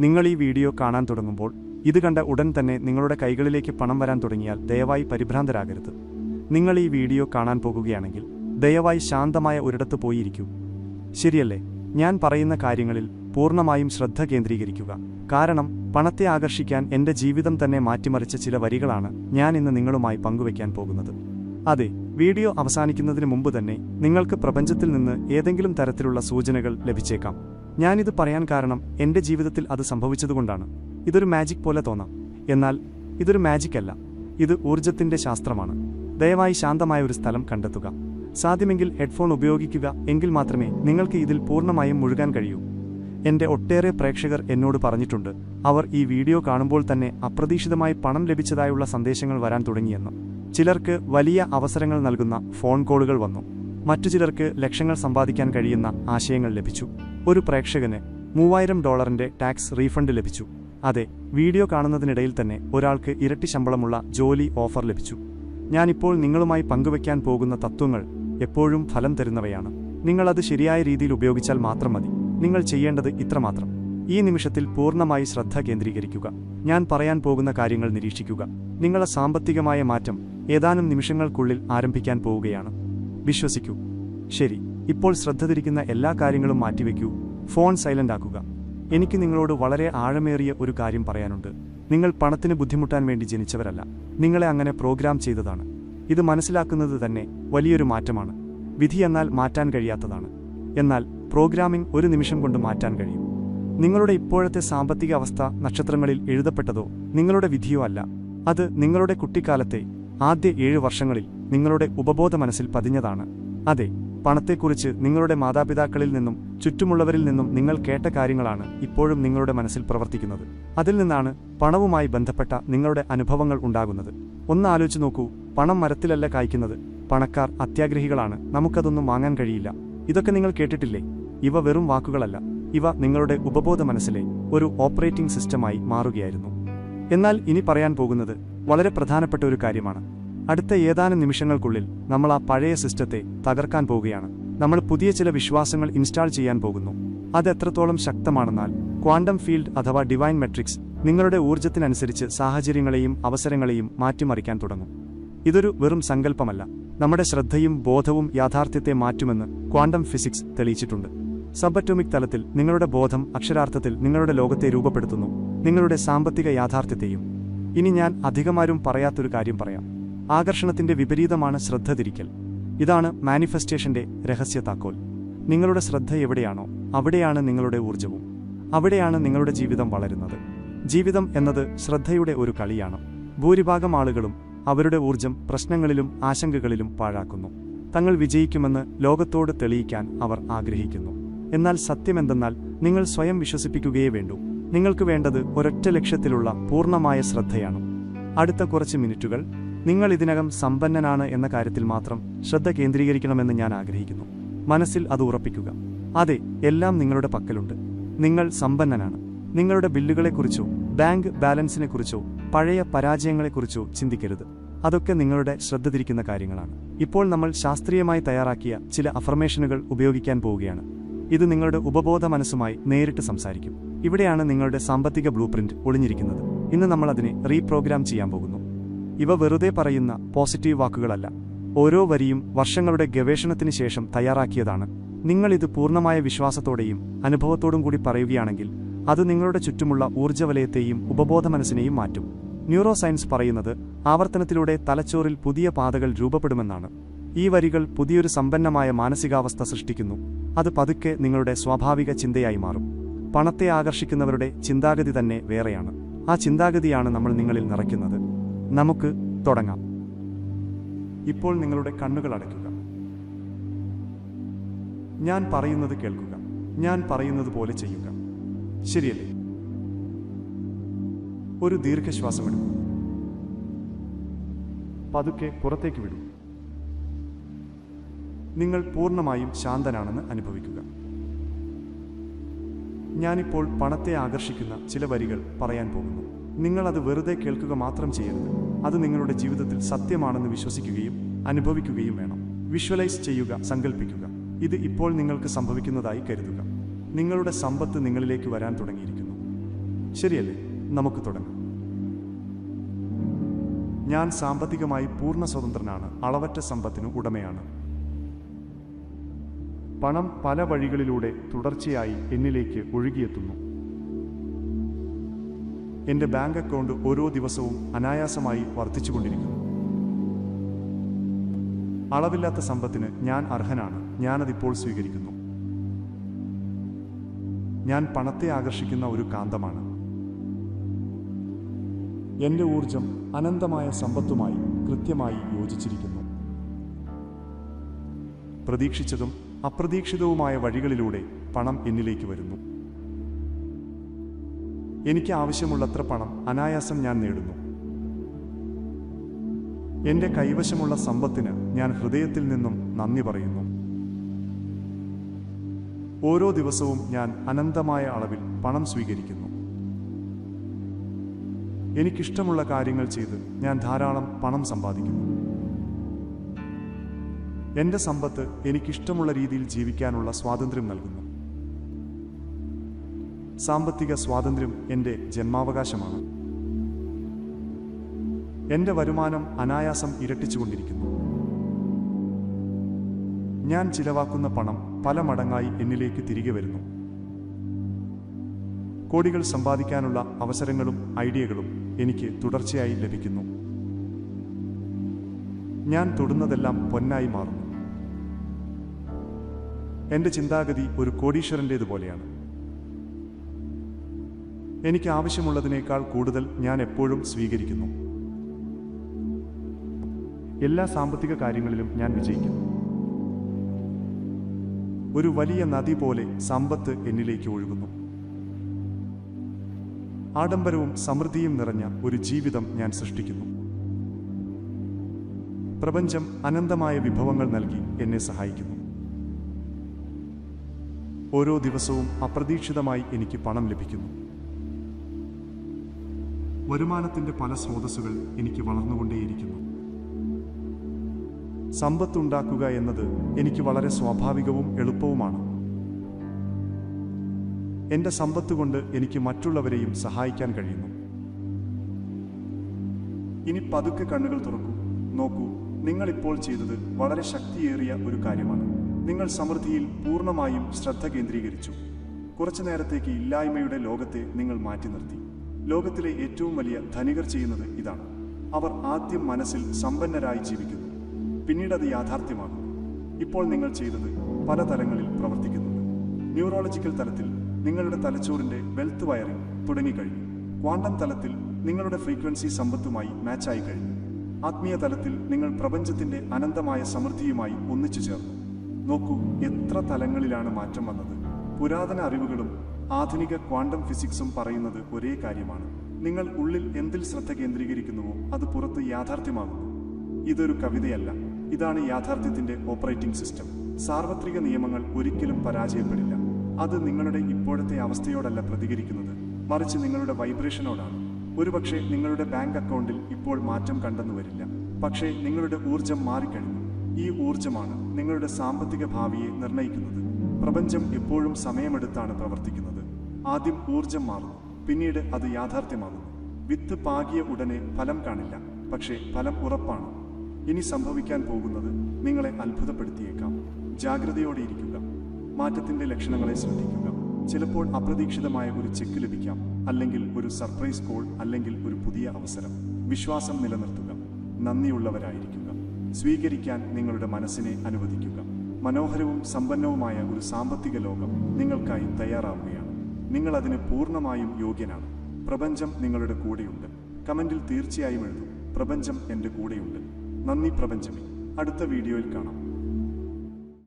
നിങ്ങൾ ഈ വീഡിയോ കാണാൻ തുടങ്ങുമ്പോൾ ഇത് കണ്ട ഉടൻ തന്നെ നിങ്ങളുടെ കൈകളിലേക്ക് പണം വരാൻ തുടങ്ങിയാൽ ദയവായി പരിഭ്രാന്തരാകരുത്. നിങ്ങൾ ഈ വീഡിയോ കാണാൻ പോകുകയാണെങ്കിൽ ദയവായി ശാന്തമായ ഒരിടത്ത് പോയിരിക്കൂ. ശരിയല്ലേ? ഞാൻ പറയുന്ന കാര്യങ്ങളിൽ പൂർണമായും ശ്രദ്ധ കേന്ദ്രീകരിക്കുക. കാരണം പണത്തെ ആകർഷിക്കാൻ എന്റെ ജീവിതം തന്നെ മാറ്റിമറിച്ച ചില വരികളാണ് ഞാൻ ഇന്ന് നിങ്ങളുമായി പങ്കുവയ്ക്കാൻ പോകുന്നത്. അതെ വീഡിയോ അവസാനിക്കുന്നതിന് മുമ്പ് തന്നെ നിങ്ങൾക്ക് പ്രപഞ്ചത്തിൽ നിന്ന് ഏതെങ്കിലും തരത്തിലുള്ള സൂചനകൾ ലഭിച്ചേക്കാം. ഞാനിത് പറയാൻ കാരണം എന്റെ ജീവിതത്തിൽ അത് സംഭവിച്ചതുകൊണ്ടാണ്. ഇതൊരു മാജിക് പോലെ തോന്നാം. എന്നാൽ ഇതൊരു മാജിക് അല്ല. ഇത് ഊർജത്തിന്റെ ശാസ്ത്രമാണ്. ദയവായി ശാന്തമായ ഒരു സ്ഥലം കണ്ടെത്തുക. സാധ്യമെങ്കിൽ ഹെഡ്ഫോൺ ഉപയോഗിക്കുക എങ്കിൽ മാത്രമേ നിങ്ങൾക്ക് ഇതിൽ പൂർണമായും മുഴുകാൻ കഴിയൂ. എന്റെ ഒട്ടേറെ പ്രേക്ഷകർ എന്നോട് പറഞ്ഞിട്ടുണ്ട് അവർ ഈ വീഡിയോ കാണുമ്പോൾ തന്നെ അപ്രതീക്ഷിതമായി പണം ലഭിച്ചതായുള്ള സന്ദേശങ്ങൾ വരാൻ തുടങ്ങിയെന്നും. ചിലർക്ക് വലിയ അവസരങ്ങൾ നൽകുന്ന ഫോൺ കോളുകൾ വന്നു. മറ്റു ചിലർക്ക് ലക്ഷങ്ങൾ സമ്പാദിക്കാൻ കഴിയുന്ന ആശയങ്ങൾ ലഭിച്ചു. ഒരു പ്രേക്ഷകന് മൂവായിരം ഡോളറിന്റെ ടാക്സ് റീഫണ്ട് ലഭിച്ചു. അതെ വീഡിയോ കാണുന്നതിനിടയിൽ തന്നെ ഒരാൾക്ക് ഇരട്ടി ശമ്പളമുള്ള ജോലി ഓഫർ ലഭിച്ചു. ഞാനിപ്പോൾ നിങ്ങളുമായി പങ്കുവയ്ക്കാൻ പോകുന്ന തത്വങ്ങൾ എപ്പോഴും ഫലം തരുന്നവയാണ്. നിങ്ങളത് ശരിയായ രീതിയിൽ ഉപയോഗിച്ചാൽ മാത്രം മതി. നിങ്ങൾ ചെയ്യേണ്ടത് ഇത്രമാത്രം. ഈ നിമിഷത്തിൽ പൂർണമായി ശ്രദ്ധ കേന്ദ്രീകരിക്കുക. ഞാൻ പറയാൻ പോകുന്ന കാര്യങ്ങൾ നിരീക്ഷിക്കുക. നിങ്ങളെ സാമ്പത്തികമായ മാറ്റം ഏതാനും നിമിഷങ്ങൾക്കുള്ളിൽ ആരംഭിക്കാൻ പോവുകയാണ്. വിശ്വസിക്കൂ. ശരി ഇപ്പോൾ ശ്രദ്ധ തിരിക്കുന്ന എല്ലാ കാര്യങ്ങളും മാറ്റിവെക്കൂ. ഫോൺ സൈലന്റ് ആക്കുക. എനിക്ക് നിങ്ങളോട് വളരെ ആഴമേറിയ ഒരു കാര്യം പറയാനുണ്ട്. നിങ്ങൾ പണത്തിന് ബുദ്ധിമുട്ടാൻ വേണ്ടി ജനിച്ചവരല്ല. നിങ്ങളെ അങ്ങനെ പ്രോഗ്രാം ചെയ്തതാണ്. ഇത് മനസ്സിലാക്കുന്നത് തന്നെ വലിയൊരു മാറ്റമാണ്. വിധി എന്നാൽ മാറ്റാൻ കഴിയാത്തതാണ്. എന്നാൽ പ്രോഗ്രാമിംഗ് ഒരു നിമിഷം കൊണ്ട് മാറ്റാൻ കഴിയും. നിങ്ങളുടെ ഇപ്പോഴത്തെ സാമ്പത്തിക അവസ്ഥ നക്ഷത്രങ്ങളിൽ എഴുതപ്പെട്ടതോ നിങ്ങളുടെ വിധിയോ അല്ല. അത് നിങ്ങളുടെ കുട്ടിക്കാലത്തെ ആദ്യ ഏഴ് വർഷങ്ങളിൽ നിങ്ങളുടെ ഉപബോധ മനസ്സിൽ പതിഞ്ഞതാണ്. അതെ പണത്തെക്കുറിച്ച് നിങ്ങളുടെ മാതാപിതാക്കളിൽ നിന്നും ചുറ്റുമുള്ളവരിൽ നിന്നും നിങ്ങൾ കേട്ട കാര്യങ്ങളാണ് ഇപ്പോഴും നിങ്ങളുടെ മനസ്സിൽ പ്രവർത്തിക്കുന്നത്. അതിൽ നിന്നാണ് പണവുമായി ബന്ധപ്പെട്ട നിങ്ങളുടെ അനുഭവങ്ങൾ ഉണ്ടാകുന്നത്. ഒന്ന് ആലോചിച്ച് നോക്കൂ പണം മരത്തിലല്ല കായ്ക്കുന്നത്. പണക്കാർ അത്യാഗ്രഹികളാണ്. നമുക്കതൊന്നും വാങ്ങാൻ കഴിയില്ല. ഇതൊക്കെ നിങ്ങൾ കേട്ടിട്ടില്ലേ? ഇവ വെറും വാക്കുകളല്ല. ഇവ നിങ്ങളുടെ ഉപബോധ മനസ്സിലെ ഒരു ഓപ്പറേറ്റിംഗ് സിസ്റ്റമായി മാറുകയായിരുന്നു. എന്നാൽ ഇനി പറയാൻ പോകുന്നത് വളരെ പ്രധാനപ്പെട്ട ഒരു കാര്യമാണ്. അടുത്ത ഏതാനും നിമിഷങ്ങൾക്കുള്ളിൽ നമ്മൾ ആ പഴയ സിസ്റ്റത്തെ തകർക്കാൻ പോവുകയാണ്. നമ്മൾ പുതിയ ചില വിശ്വാസങ്ങൾ ഇൻസ്റ്റാൾ ചെയ്യാൻ പോകുന്നു. അത് എത്രത്തോളം ശക്തമാണെന്നാൽ ക്വാണ്ടം ഫീൽഡ് അഥവാ ഡിവൈൻ മെട്രിക്സ് നിങ്ങളുടെ ഊർജത്തിനനുസരിച്ച് സാഹചര്യങ്ങളെയും അവസരങ്ങളെയും മാറ്റിമറിക്കാൻ തുടങ്ങും. ഇതൊരു വെറും സങ്കല്പമല്ല. നമ്മുടെ ശ്രദ്ധയും ബോധവും യാഥാർത്ഥ്യത്തെ മാറ്റുമെന്ന് ക്വാണ്ടം ഫിസിക്സ് തെളിയിച്ചിട്ടുണ്ട്. സബറ്റോമിക് തലത്തിൽ നിങ്ങളുടെ ബോധം അക്ഷരാർത്ഥത്തിൽ നിങ്ങളുടെ ലോകത്തെ രൂപപ്പെടുത്തുന്നു. നിങ്ങളുടെ സാമ്പത്തിക യാഥാർത്ഥ്യത്തെയും. ഇനി ഞാൻ അധികമാരും പറയാത്തൊരു കാര്യം പറയാം. ആകർഷണത്തിന്റെ വിപരീതമാണ് ശ്രദ്ധ തിരിക്കൽ. ഇതാണ് മാനിഫെസ്റ്റേഷന്റെ രഹസ്യ താക്കോൽ. നിങ്ങളുടെ ശ്രദ്ധ എവിടെയാണോ അവിടെയാണ് നിങ്ങളുടെ ഊർജവും അവിടെയാണ് നിങ്ങളുടെ ജീവിതം വളരുന്നത്. ജീവിതം എന്നത് ശ്രദ്ധയുടെ ഒരു കളിയാണ്. ഭൂരിഭാഗം ആളുകളും അവരുടെ ഊർജം പ്രശ്നങ്ങളിലും ആശങ്കകളിലും പാഴാക്കുന്നു. തങ്ങൾ വിജയിക്കുമെന്ന് ലോകത്തോട് തെളിയിക്കാൻ അവർ ആഗ്രഹിക്കുന്നു. എന്നാൽ സത്യമെന്തെന്നാൽ നിങ്ങൾ സ്വയം വിശ്വസിപ്പിക്കുകയേ വേണ്ടു. നിങ്ങൾക്ക് വേണ്ടത് ഒരൊറ്റ ലക്ഷ്യത്തിലുള്ള പൂർണമായ ശ്രദ്ധയാണ്. അടുത്ത കുറച്ച് മിനിറ്റുകൾ നിങ്ങൾ ഇതിനകം സമ്പന്നനാണ് എന്ന കാര്യത്തിൽ മാത്രം ശ്രദ്ധ കേന്ദ്രീകരിക്കണമെന്ന് ഞാൻ ആഗ്രഹിക്കുന്നു. മനസ്സിൽ അത് ഉറപ്പിക്കുക. അതെ എല്ലാം നിങ്ങളുടെ പക്കലുണ്ട്. നിങ്ങൾ സമ്പന്നനാണ്. നിങ്ങളുടെ ബില്ലുകളെക്കുറിച്ചോ ബാങ്ക് ബാലൻസിനെക്കുറിച്ചോ പഴയ പരാജയങ്ങളെക്കുറിച്ചോ ചിന്തിക്കരുത്. അതൊക്കെ നിങ്ങളുടെ ശ്രദ്ധ തിരിക്കുന്ന കാര്യങ്ങളാണ്. ഇപ്പോൾ നമ്മൾ ശാസ്ത്രീയമായി തയ്യാറാക്കിയ ചില അഫർമേഷനുകൾ ഉപയോഗിക്കാൻ പോവുകയാണ്. ഇത് നിങ്ങളുടെ ഉപബോധ മനസ്സുമായി നേരിട്ട് സംസാരിക്കും. ഇവിടെയാണ് നിങ്ങളുടെ സാമ്പത്തിക ബ്ലൂ ഒളിഞ്ഞിരിക്കുന്നത്. ഇന്ന് നമ്മൾ അതിനെ റീപ്രോഗ്രാം ചെയ്യാൻ പോകുന്നു. ഇവ വെറുതെ പറയുന്ന പോസിറ്റീവ് വാക്കുകളല്ല. ഓരോ വരിയും വർഷങ്ങളുടെ ഗവേഷണത്തിന് ശേഷം തയ്യാറാക്കിയതാണ്. നിങ്ങളിത് പൂർണമായ വിശ്വാസത്തോടെയും അനുഭവത്തോടും കൂടി പറയുകയാണെങ്കിൽ അത് നിങ്ങളുടെ ചുറ്റുമുള്ള ഊർജവലയത്തെയും ഉപബോധ മനസ്സിനെയും മാറ്റും. ന്യൂറോ സയൻസ് പറയുന്നത് ആവർത്തനത്തിലൂടെ തലച്ചോറിൽ പുതിയ പാതകൾ രൂപപ്പെടുമെന്നാണ്. ഈ വരികൾ പുതിയൊരു സമ്പന്നമായ മാനസികാവസ്ഥ സൃഷ്ടിക്കുന്നു. അത് പതുക്കെ നിങ്ങളുടെ സ്വാഭാവിക ചിന്തയായി മാറും. പണത്തെ ആകർഷിക്കുന്നവരുടെ ചിന്താഗതി തന്നെ വേറെയാണ്. ആ ചിന്താഗതിയാണ് നമ്മൾ നിങ്ങളിൽ നിറയ്ക്കുന്നത്. നമുക്ക് തുടങ്ങാം. ഇപ്പോൾ നിങ്ങളുടെ കണ്ണുകൾ അടയ്ക്കുക. ഞാൻ പറയുന്നത് കേൾക്കുക. ഞാൻ പറയുന്നത് പോലെ ചെയ്യുക. ശരിയല്ലേ? ഒരു ദീർഘശ്വാസം എടുക്കും പതുക്കെ പുറത്തേക്ക് വിടും. നിങ്ങൾ പൂർണമായും ശാന്തനാണെന്ന് അനുഭവിക്കുക. ഞാനിപ്പോൾ പണത്തെ ആകർഷിക്കുന്ന ചില വരികൾ പറയാൻ പോകുന്നു. നിങ്ങൾ അത് വെറുതെ കേൾക്കുക മാത്രം ചെയ്യരുത്. അത് നിങ്ങളുടെ ജീവിതത്തിൽ സത്യമാണെന്ന് വിശ്വസിക്കുകയും അനുഭവിക്കുകയും വേണം. വിഷ്വലൈസ് ചെയ്യുക സങ്കല്പിക്കുക ഇത് ഇപ്പോൾ നിങ്ങൾക്ക് സംഭവിക്കുന്നതായി കരുതുക. നിങ്ങളുടെ സമ്പത്ത് നിങ്ങളിലേക്ക് വരാൻ തുടങ്ങിയിരിക്കുന്നു. ശരിയല്ലേ? നമുക്ക് തുടങ്ങാം. ഞാൻ സാമ്പത്തികമായി പൂർണ സ്വതന്ത്രനാണ്. അളവറ്റ സമ്പത്തിനു ഉടമയാണ്. പണം പല വഴികളിലൂടെ തുടർച്ചയായി എന്നിലേക്ക് ഒഴുകിയെത്തുന്നു. എന്റെ ബാങ്ക് അക്കൗണ്ട് ഓരോ ദിവസവും അനായാസമായി വർദ്ധിച്ചുകൊണ്ടിരിക്കുന്നു. അളവില്ലാത്ത സമ്പത്തിന് ഞാൻ അർഹനാണ്. ഞാനതിപ്പോൾ സ്വീകരിക്കുന്നു. ഞാൻ പണത്തെ ആകർഷിക്കുന്ന ഒരു കാന്തമാണ്. എന്റെ ഊർജം അനന്തമായ സമ്പത്തുമായി കൃത്യമായി യോജിച്ചിരിക്കുന്നു. പ്രതീക്ഷിച്ചതും അപ്രതീക്ഷിതവുമായ വഴികളിലൂടെ പണം എന്നിലേക്ക് വരുന്നു. എനിക്ക് ആവശ്യമുള്ളത്ര പണം അനായാസം ഞാൻ നേടുന്നു. എന്റെ കൈവശമുള്ള സമ്പത്തിന് ഞാൻ ഹൃദയത്തിൽ നിന്നും നന്ദി പറയുന്നു. ഓരോ ദിവസവും ഞാൻ അനന്തമായ അളവിൽ പണം സ്വീകരിക്കുന്നു. എനിക്കിഷ്ടമുള്ള കാര്യങ്ങൾ ചെയ്ത് ഞാൻ ധാരാളം പണം സമ്പാദിക്കുന്നു. എന്റെ സമ്പത്ത് എനിക്കിഷ്ടമുള്ള രീതിയിൽ ജീവിക്കാനുള്ള സ്വാതന്ത്ര്യം നൽകുന്നു. സാമ്പത്തിക സ്വാതന്ത്ര്യം എന്റെ ജന്മാവകാശമാണ്. എന്റെ വരുമാനം അനായാസം ഇരട്ടിച്ചുകൊണ്ടിരിക്കുന്നു. ഞാൻ ചിലവാക്കുന്ന പണം പല മടങ്ങായി എന്നിലേക്ക് തിരികെ വരുന്നു. കോടികൾ സമ്പാദിക്കാനുള്ള അവസരങ്ങളും ഐഡിയകളും എനിക്ക് തുടർച്ചയായി ലഭിക്കുന്നു. ഞാൻ തൊടുന്നതെല്ലാം പൊന്നായി മാറുന്നു. എന്റെ ചിന്താഗതി ഒരു കോടീശ്വരന്റേതുപോലെയാണ്. എനിക്ക് ആവശ്യമുള്ളതിനേക്കാൾ കൂടുതൽ ഞാൻ എപ്പോഴും സ്വീകരിക്കുന്നു. എല്ലാ സാമ്പത്തിക കാര്യങ്ങളിലും ഞാൻ വിജയിക്കുന്നു. ഒരു വലിയ നദി പോലെ സമ്പത്ത് എന്നിലേക്ക് ഒഴുകുന്നു. ആഡംബരവും സമൃദ്ധിയും നിറഞ്ഞ ഒരു ജീവിതം ഞാൻ സൃഷ്ടിക്കുന്നു. പ്രപഞ്ചം അനന്തമായ വിഭവങ്ങൾ നൽകി എന്നെ സഹായിക്കുന്നു. ഓരോ ദിവസവും അപ്രതീക്ഷിതമായി എനിക്ക് പണം ലഭിക്കുന്നു. വരുമാനത്തിന്റെ പല സ്രോതസ്സുകൾ എനിക്ക് വളർന്നുകൊണ്ടേയിരിക്കുന്നു. സമ്പത്തുണ്ടാക്കുക എന്നത് എനിക്ക് വളരെ സ്വാഭാവികവും എളുപ്പവുമാണ്. എന്റെ സമ്പത്ത് കൊണ്ട് എനിക്ക് മറ്റുള്ളവരെയും സഹായിക്കാൻ കഴിയുന്നു. ഇനി പതുക്കെ കണ്ണുകൾ തുറക്കൂ. നോക്കൂ നിങ്ങൾ ഇപ്പോൾ ചെയ്തത് വളരെ ശക്തിയേറിയ ഒരു കാര്യമാണ്. നിങ്ങൾ സമൃദ്ധിയിൽ പൂർണമായും ശ്രദ്ധ കേന്ദ്രീകരിച്ചു. കുറച്ചു നേരത്തേക്ക് ഇല്ലായ്മയുടെ ലോകത്തെ നിങ്ങൾ മാറ്റി നിർത്തി. ലോകത്തിലെ ഏറ്റവും വലിയ ധനികർ ചെയ്യുന്നത് ഇതാണ്. അവർ ആദ്യം മനസ്സിൽ സമ്പന്നരായി ജീവിക്കുന്നു. പിന്നീട് അത് യാഥാർത്ഥ്യമാകും. ഇപ്പോൾ നിങ്ങൾ ചെയ്തത് പല തലങ്ങളിൽ പ്രവർത്തിക്കുന്നുണ്ട്. ന്യൂറോളജിക്കൽ തലത്തിൽ നിങ്ങളുടെ തലച്ചോറിന്റെ വെൽത്ത് വയറിംഗ് തുടങ്ങിക്കഴിഞ്ഞു. ക്വാണ്ടം തലത്തിൽ നിങ്ങളുടെ ഫ്രീക്വൻസി സമ്പത്തുമായി മാച്ചായി കഴിഞ്ഞു. ആത്മീയ തലത്തിൽ നിങ്ങൾ പ്രപഞ്ചത്തിന്റെ അനന്തമായ സമൃദ്ധിയുമായി ഒന്നിച്ചു ചേർന്നു. നോക്കൂ എത്ര തലങ്ങളിലാണ് മാറ്റം വന്നത്. പുരാതന അറിവുകളും ആധുനിക ക്വാണ്ടം ഫിസിക്സും പറയുന്നത് ഒരേ കാര്യമാണ്. നിങ്ങൾ ഉള്ളിൽ എന്തിൽ ശ്രദ്ധ കേന്ദ്രീകരിക്കുന്നുവോ അത് പുറത്ത് യാഥാർത്ഥ്യമാകുന്നു. ഇതൊരു കവിതയല്ല. ഇതാണ് യാഥാർത്ഥ്യത്തിന്റെ ഓപ്പറേറ്റിംഗ് സിസ്റ്റം. സാർവത്രിക നിയമങ്ങൾ ഒരിക്കലും പരാജയപ്പെടില്ല. അത് നിങ്ങളുടെ ഇപ്പോഴത്തെ അവസ്ഥയോടല്ല പ്രതികരിക്കുന്നത്. മറിച്ച് നിങ്ങളുടെ വൈബ്രേഷനോടാണ്. ഒരുപക്ഷെ നിങ്ങളുടെ ബാങ്ക് അക്കൗണ്ടിൽ ഇപ്പോൾ മാറ്റം കണ്ടെന്നു വരില്ല. പക്ഷേ നിങ്ങളുടെ ഊർജം മാറിക്കഴിഞ്ഞു. ഈ ഊർജമാണ് നിങ്ങളുടെ സാമ്പത്തിക ഭാവിയെ നിർണയിക്കുന്നത് പ്രപഞ്ചം എപ്പോഴും സമയമെടുത്താണ് പ്രവർത്തിക്കുന്നത്. ആദ്യം ഊർജം മാറുന്നു. പിന്നീട് അത് യാഥാർത്ഥ്യമാകുന്നു. വിത്ത് പാകിയ ഉടനെ ഫലം കാണില്ല. പക്ഷേ ഫലം ഉറപ്പാണ്. ഇനി സംഭവിക്കാൻ പോകുന്നത് നിങ്ങളെ അത്ഭുതപ്പെടുത്തിയേക്കാം. ജാഗ്രതയോടെ ഇരിക്കുക. മാറ്റത്തിന്റെ ലക്ഷണങ്ങളെ ശ്രദ്ധിക്കുക. ചിലപ്പോൾ അപ്രതീക്ഷിതമായ ഒരു ചെക്ക് ലഭിക്കാം. അല്ലെങ്കിൽ ഒരു സർപ്രൈസ് കോൾ അല്ലെങ്കിൽ ഒരു പുതിയ അവസരം. വിശ്വാസം നിലനിർത്തുക. നന്ദിയുള്ളവരായിരിക്കുക. സ്വീകരിക്കാൻ നിങ്ങളുടെ മനസ്സിനെ അനുവദിക്കുക. മനോഹരവും സമ്പന്നവുമായ ഒരു സാമ്പത്തിക ലോകം നിങ്ങൾക്കായി തയ്യാറാവുകയാണ്. നിങ്ങൾ അതിന് പൂർണമായും യോഗ്യനാണ്. പ്രപഞ്ചം നിങ്ങളുടെ കൂടെയുണ്ട്. കമന്റിൽ തീർച്ചയായും എഴുതും. പ്രപഞ്ചം എന്റെ കൂടെയുണ്ട്. നന്ദി പ്രപഞ്ചമേ. അടുത്ത വീഡിയോയിൽ കാണാം.